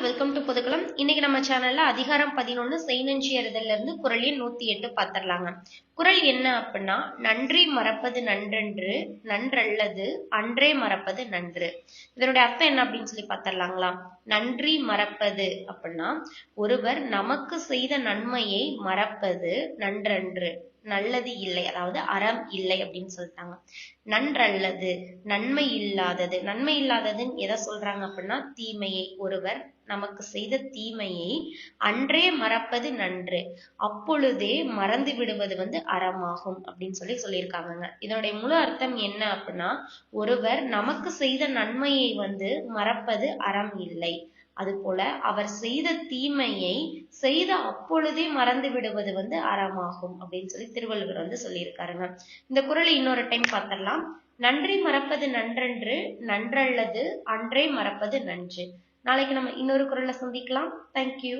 வணக்கம். Welcome to Pudukulam இன்னைக்கு நம்ம சேனல்ல அதிகாரம் பதினொன்னு செய்நெஞ்சி இருந்து குரல் எண் நூத்தி எட்டு பாத்திரலாங்க. குரல் என்ன அப்படின்னா நன்றி மறப்பது நன்றென்று நன்றல்லது அன்றே மறப்பது நன்று. இதனுடைய அர்த்தம் என்ன அப்படின்னு சொல்லி பாத்திரலாங்களா? நன்றி மறப்பது அப்படின்னா ஒருவர் நமக்கு செய்த நன்மையை மறப்பது நன்றன்று. நல்லது இல்லை அதாவது அறம் இல்லை அப்படின்னு சொல்லிட்டாங்க. நன்றல்லது நன்மை இல்லாதது. நன்மை இல்லாததுன்னு எதை சொல்றாங்க அப்படின்னா தீமையை. ஒருவர் நமக்கு செய்த தீமையை அன்றே மறப்பது நன்று. அப்பொழுதே மறந்து விடுவது வந்து அறமாகும் அப்படின்னு சொல்லி சொல்லியிருக்காங்கங்க. இதனுடைய முழு அர்த்தம் என்ன அப்படின்னா ஒருவர் நமக்கு செய்த நன்மையை வந்து மறப்பது அறம் இல்லை. அதுபோல அவர் செய்த தீமையை செய்த அப்பொழுதே மறந்து விடுவது வந்து அறமாகும் அப்படின்னு சொல்லி திருவள்ளுவர் வந்து சொல்லியிருக்காருங்க இந்த குரலை இன்னொரு டைம் பார்த்திடலாம். நன்றி மறப்பது நன்றன்று நன்றல்லது அன்றே மறப்பது நன்று. நாளைக்கு நம்ம இன்னொரு குரல்ல சந்திக்கலாம். தேங்க்யூ